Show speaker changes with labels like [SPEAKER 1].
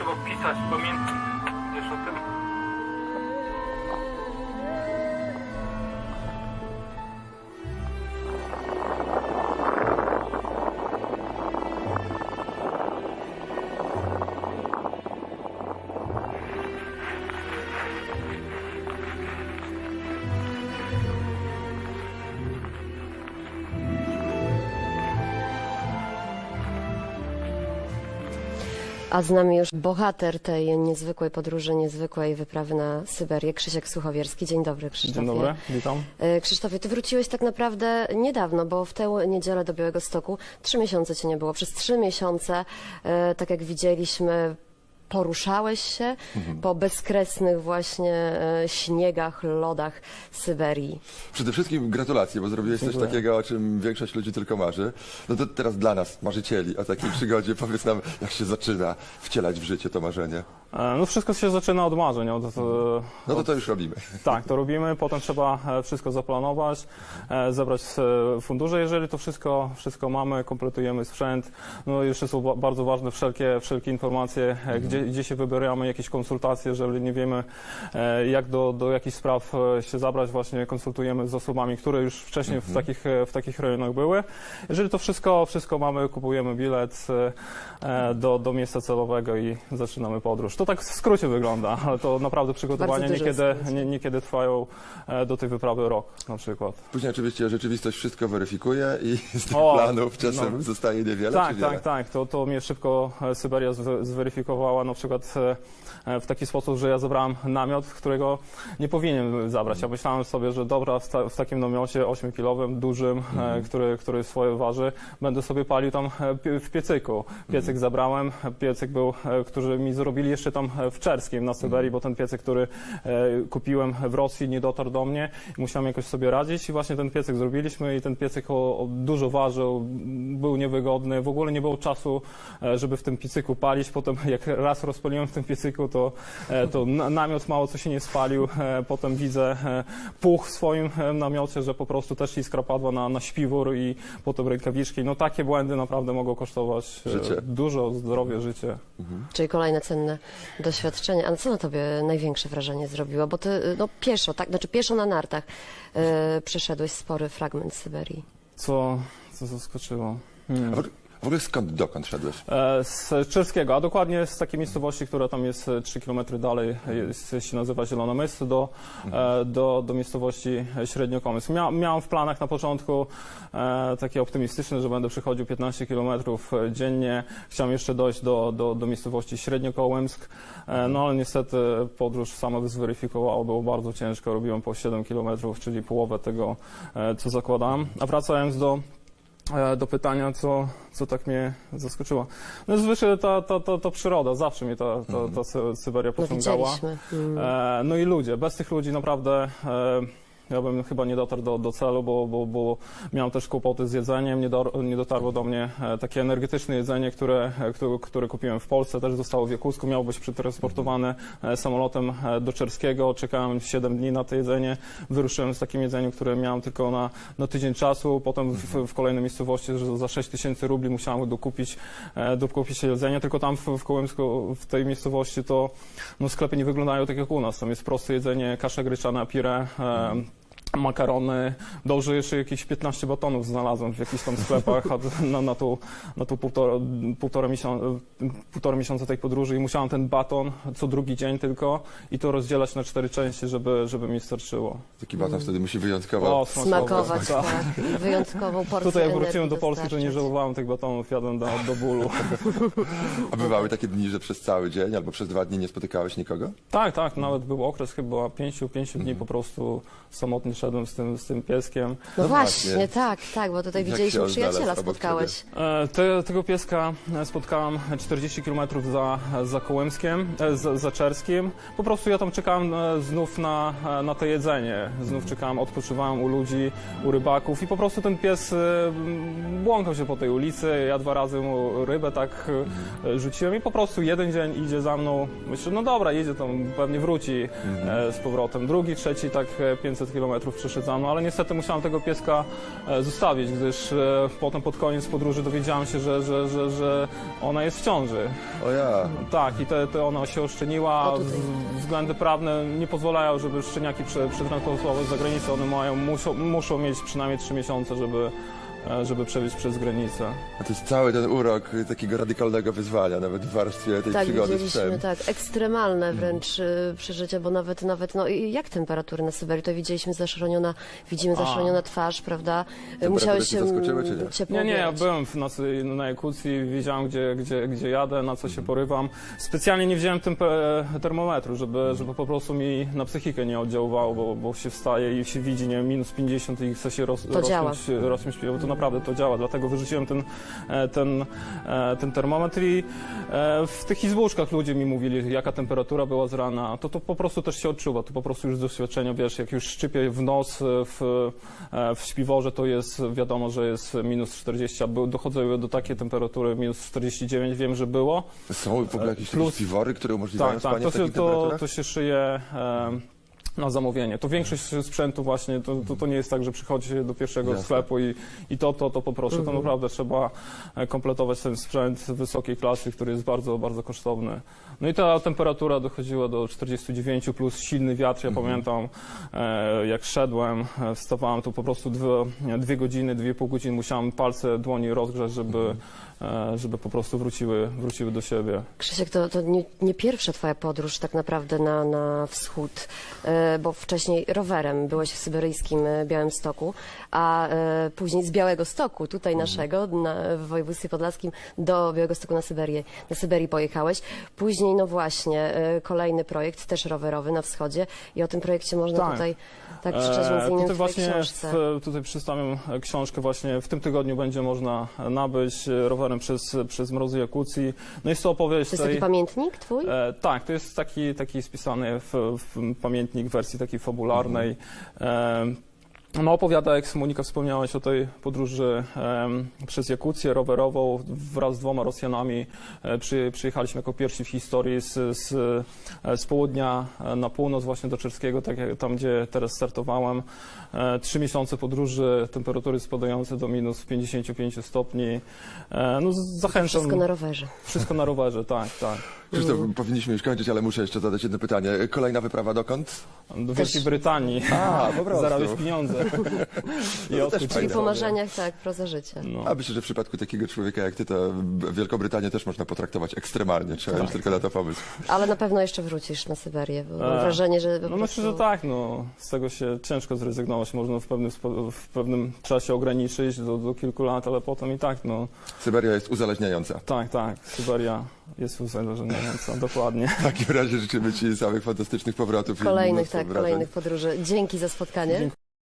[SPEAKER 1] Trzeba pisać, pamiętam.
[SPEAKER 2] A z nami już bohater tej niezwykłej podróży, niezwykłej wyprawy na Syberię, Krzysiek Suchowierski. Dzień dobry, Krzysztofie.
[SPEAKER 3] Dzień dobry, witam.
[SPEAKER 2] E, Krzysztofie, ty wróciłeś tak naprawdę niedawno, bo w tę niedzielę do Białego Stoku trzy miesiące cię nie było. Przez trzy miesiące, e, tak jak widzieliśmy, poruszałeś się po bezkresnych właśnie e, śniegach, lodach Syberii.
[SPEAKER 4] Przede wszystkim gratulacje, bo zrobiłeś coś takiego, o czym większość ludzi tylko marzy. No to teraz dla nas, marzycieli, o takiej przygodzie, powiedz nam, jak się zaczyna wcielać w życie to marzenie.
[SPEAKER 3] E, No wszystko się zaczyna od marzeń. Od, e,
[SPEAKER 4] No to to już robimy.
[SPEAKER 3] tak, to robimy, potem trzeba wszystko zaplanować, zebrać fundusze. Jeżeli to wszystko, wszystko mamy, kompletujemy sprzęt, no i jeszcze są ba- bardzo ważne wszelkie, wszelkie informacje, e, gdzie, gdzie się wybieramy, jakieś konsultacje, jeżeli nie wiemy, e, jak do, do jakichś spraw e, się zabrać, właśnie konsultujemy z osobami, które już wcześniej w, takich, e, w takich rejonach były. Jeżeli to wszystko, wszystko mamy, kupujemy bilet do, do miejsca celowego i zaczynamy podróż. To tak w skrócie wygląda, ale to naprawdę przygotowania niekiedy, nie, niekiedy trwają do tej wyprawy rok na przykład.
[SPEAKER 4] Później oczywiście rzeczywistość wszystko weryfikuje i z tych
[SPEAKER 3] O,
[SPEAKER 4] planów czasem
[SPEAKER 3] no.
[SPEAKER 4] zostaje niewiele, czy
[SPEAKER 3] Tak,
[SPEAKER 4] wiele?
[SPEAKER 3] tak, tak. To, to mnie szybko Syberia zwe- zweryfikowała na przykład e, e, w taki sposób, że ja zabrałem namiot, którego nie powinien zabrać. Ja myślałem sobie, że dobra, w, ta, w takim namiocie 8-kilowym, dużym, e, który, który swoje waży, będę sobie palił tam w piecyku. Piecyk zabrałem, piecyk był, który mi zrobili jeszcze tam w Czerskim na Syberii, bo ten piecyk, który kupiłem w Rosji, nie dotarł do mnie musiałem jakoś sobie radzić i właśnie ten piecyk zrobiliśmy i ten piecyk o, o dużo ważył, był niewygodny, w ogóle nie było czasu, żeby w tym piecyku palić. Potem jak raz rozpaliłem w tym piecyku, to, e, to na- namiot mało co się nie spalił. E, Potem widzę e, puch w swoim namiocie, że po prostu też iskra padła na, na śpiwór i potem rękawiczki. No takie błędy naprawdę mogą kosztować
[SPEAKER 4] Życie.
[SPEAKER 3] dużo, zdrowie, życie.
[SPEAKER 2] Czyli kolejne cenne doświadczenie. A co na tobie największe wrażenie zrobiło? Bo ty no, pieszo, tak, znaczy pieszo na nartach e, przeszedłeś spory fragment Syberii.
[SPEAKER 3] Co, co zaskoczyło?
[SPEAKER 4] A w, ogóle skąd, dokąd szedłeś?
[SPEAKER 3] E, Z Czerskiego, a dokładnie z takiej miejscowości, która tam jest e, 3 km dalej, jest, się nazywa Zielona Mys, do, e, do, do miejscowości Średniokomysł. Mia, miałem w planach na początku e, takie optymistyczne, że będę przychodził 15 km dziennie. Chciałem jeszcze dojść do, do, do miejscowości Średniokołymsk, e, no ale niestety podróż sama zweryfikowała, było bardzo ciężko. Robiłem po 7 km, czyli połowę tego, e, co zakładałem. A wracając do e, do pytania, co, co tak mnie zaskoczyło. No zwykle ta, ta, ta, ta przyroda, zawsze mnie ta, ta, ta Sy- Syberia
[SPEAKER 2] No
[SPEAKER 3] pociągała. E, no i ludzie, bez tych ludzi naprawdę e, ja bym chyba nie dotarł do, do celu, bo, bo, bo miałem też kłopoty z jedzeniem, nie, do, nie dotarło do mnie e, takie energetyczne jedzenie, które, e, które, które kupiłem w Polsce, też zostało w Jakusku, miało być przetransportowane e, samolotem do Czerskiego, czekałem 7 dni na to jedzenie, wyruszyłem z takim jedzeniem, które miałem tylko na, na tydzień czasu, potem w, w kolejnej miejscowości za 6 tysięcy rubli musiałem dokupić, dokupić jedzenie, tylko tam w, w Kołymsku, w tej miejscowości to no, sklepy nie wyglądają tak jak u nas, tam jest proste jedzenie, kasza gryczana, pire, e, makarony, dobrze jeszcze jakieś 15 batonów znalazłem w jakichś tam sklepach na, na tą, na tą półtora, półtora, miesiąca, półtora miesiąca tej podróży i musiałem ten baton co drugi dzień tylko i to rozdzielać na cztery części, żeby, żeby mi starczyło.
[SPEAKER 4] Taki baton wtedy musi wyjątkowo...
[SPEAKER 3] O,
[SPEAKER 2] Smakować,
[SPEAKER 3] Tak.
[SPEAKER 2] tak. Wyjątkową porcję
[SPEAKER 3] Tutaj jak wróciłem do Polski, to nie żałowałem tych batonów, jadłem do, do bólu.
[SPEAKER 4] A bywały takie dni, że przez cały dzień albo przez dwa dni nie spotykałeś nikogo?
[SPEAKER 3] Tak, tak, nawet był okres chyba pięciu, pięciu dni po prostu samotnie szedłem z tym, z tym pieskiem.
[SPEAKER 2] No,
[SPEAKER 4] No
[SPEAKER 2] właśnie,
[SPEAKER 4] właśnie.
[SPEAKER 2] tak, tak, bo tutaj
[SPEAKER 4] Jak
[SPEAKER 2] widzieliśmy
[SPEAKER 4] on
[SPEAKER 2] przyjaciela,
[SPEAKER 4] znalazł obok
[SPEAKER 2] spotkałeś.
[SPEAKER 3] E, Te, tego pieska e, spotkałem 40 km za, za Kołymskiem, e, za, za Czerskim. Po prostu ja tam czekałem e, znów na, e, na to jedzenie. Znów czekałem, odpoczywałem u ludzi, u rybaków i po prostu ten pies e, m, błąkał się po tej ulicy. Ja dwa razy mu rybę tak e, rzuciłem i po prostu jeden dzień idzie za mną. Myślę, no dobra, jedzie tam, pewnie wróci e, z powrotem. Drugi, trzeci, tak e, 500 km kilometrów przeszedzam, no ale niestety musiałem tego pieska e, zostawić, gdyż e, potem pod koniec podróży dowiedziałem się, że, że, że, że ona jest w ciąży.
[SPEAKER 4] O ja.
[SPEAKER 3] Tak, i te, te ona się oszczeniła. Względy prawne nie pozwalają, żeby szczeniaki prze, przetransportować za granicę. One mają, muszą, muszą mieć przynajmniej 3 miesiące, żeby, żeby przewieźć przez granicę.
[SPEAKER 4] A to jest cały ten urok takiego radykalnego wyzwania, nawet w warstwie tej
[SPEAKER 2] Tak,
[SPEAKER 4] przygody z
[SPEAKER 2] widzieliśmy,
[SPEAKER 4] psem.
[SPEAKER 2] tak, ekstremalne wręcz y, przeżycia, bo nawet, nawet, no i jak temperatury na Syberii, to widzieliśmy zaszroniona, widzimy zaszroniona twarz, prawda?
[SPEAKER 4] Zaskoczyły, czy nie?
[SPEAKER 2] ciepło
[SPEAKER 3] Nie, nie, ja byłem w, na, na Jakucji, wiedziałem gdzie, gdzie, gdzie jadę, na co się porywam. Specjalnie nie wziąłem tempe, termometru, żeby, żeby po prostu mi na psychikę nie oddziaływało, bo, bo się wstaje i się widzi, nie minus 50 i chce się roz,
[SPEAKER 2] To działa.
[SPEAKER 3] rozpiąć, rozpiąć piwo. To naprawdę to działa, dlatego wyrzuciłem ten, e, ten, e, ten termometr i e, w tych izbuszkach ludzie mi mówili, jaka temperatura była z rana. To, to po prostu też się odczuwa, to po prostu już z doświadczenia, wiesz, jak już szczypie w nos, w, w śpiworze, to jest wiadomo, że jest minus 40, a dochodziły do takiej temperatury minus 49, wiem, że było.
[SPEAKER 4] Są w ogóle jakieś
[SPEAKER 3] Plus-
[SPEAKER 4] Plus... piwory, które umożliwiają
[SPEAKER 3] Tak, tak,
[SPEAKER 4] spanie
[SPEAKER 3] to
[SPEAKER 4] w takich
[SPEAKER 3] to, to się szyje e, na zamówienie. To większość sprzętu właśnie, to, to, to nie jest tak, że przychodzi się do pierwszego
[SPEAKER 4] Jasne.
[SPEAKER 3] sklepu i, i to, to, to poproszę.
[SPEAKER 2] Mhm.
[SPEAKER 3] To naprawdę trzeba e, kompletować ten sprzęt wysokiej klasy, który jest bardzo, bardzo kosztowny. No i ta temperatura dochodziła do 49 plus silny wiatr. Ja
[SPEAKER 4] Mhm.
[SPEAKER 3] pamiętam, e, jak szedłem, e, wstawałem, to po prostu dwie, dwie godziny, dwie pół godziny musiałem palce dłoni rozgrzać, żeby,
[SPEAKER 4] Mhm.
[SPEAKER 3] E, żeby po prostu wróciły, wróciły do siebie.
[SPEAKER 2] Krzysiek, to, to nie, nie pierwsza twoja podróż tak naprawdę na, na wschód, e, bo wcześniej rowerem byłeś w syberyjskim e, Białymstoku, a później z Białego Stoku, tutaj naszego, na, w województwie podlaskim, do Białego Stoku na Syberię, na Syberii pojechałeś. Później, no właśnie, kolejny projekt, też rowerowy na wschodzie i o tym projekcie można
[SPEAKER 3] Tak.
[SPEAKER 2] tutaj tak przeczytać między innymi
[SPEAKER 3] tutaj właśnie w, tutaj e, książkę właśnie w tym tygodniu będzie można nabyć e, rowerem przez, przez mrozy Jakucji. No jest to opowieść
[SPEAKER 2] To jest
[SPEAKER 3] tej,
[SPEAKER 2] taki pamiętnik twój?
[SPEAKER 3] E, tak, to jest taki, taki spisany w, w pamiętnik w wersji takiej fabularnej. E, no opowiada, jak Monika wspomniałaś o tej podróży em, przez Jakucję rowerową wraz z dwoma Rosjanami. E, przy, przyjechaliśmy jako pierwsi w historii z, z, e, z południa e, na północ właśnie do Czerskiego, tak jak tam, gdzie teraz startowałem. E, Trzy miesiące podróży, temperatury spadające do minus 55 stopni. E, no, zachęcam.
[SPEAKER 2] Wszystko na rowerze.
[SPEAKER 3] Wszystko na rowerze, tak, tak.
[SPEAKER 4] Krzysztof,
[SPEAKER 2] Mhm.
[SPEAKER 4] powinniśmy już kończyć, ale muszę jeszcze zadać jedno pytanie. Kolejna wyprawa dokąd?
[SPEAKER 3] Do Wielkiej Brytanii.
[SPEAKER 4] A, po prostu.
[SPEAKER 3] Zarabiać pieniądze. I
[SPEAKER 4] też
[SPEAKER 3] odkryć
[SPEAKER 2] Czyli po marzeniach, tak, proza życia.
[SPEAKER 3] No.
[SPEAKER 4] A myślę, że w przypadku takiego człowieka jak ty, to Wielką Brytanię też można potraktować ekstremalnie. Trzeba
[SPEAKER 3] Tak.
[SPEAKER 4] mieć tylko na to pomysł.
[SPEAKER 2] Ale na pewno jeszcze wrócisz na Syberię, bo mam wrażenie, że
[SPEAKER 3] No
[SPEAKER 2] prostu...
[SPEAKER 3] myślę, że tak, no. Z tego się ciężko zrezygnować. Można w pewnym, w pewnym czasie ograniczyć do, do kilku lat, ale potem i tak, no.
[SPEAKER 4] Syberia jest uzależniająca.
[SPEAKER 3] Tak, tak. Syberia jest uzależniająca, dokładnie.
[SPEAKER 4] W takim razie życzymy ci samych fantastycznych powrotów. i
[SPEAKER 2] Kolejnych, tak,
[SPEAKER 4] wrażeń.
[SPEAKER 2] kolejnych podróży. Dzięki za spotkanie.
[SPEAKER 3] Dziękuję.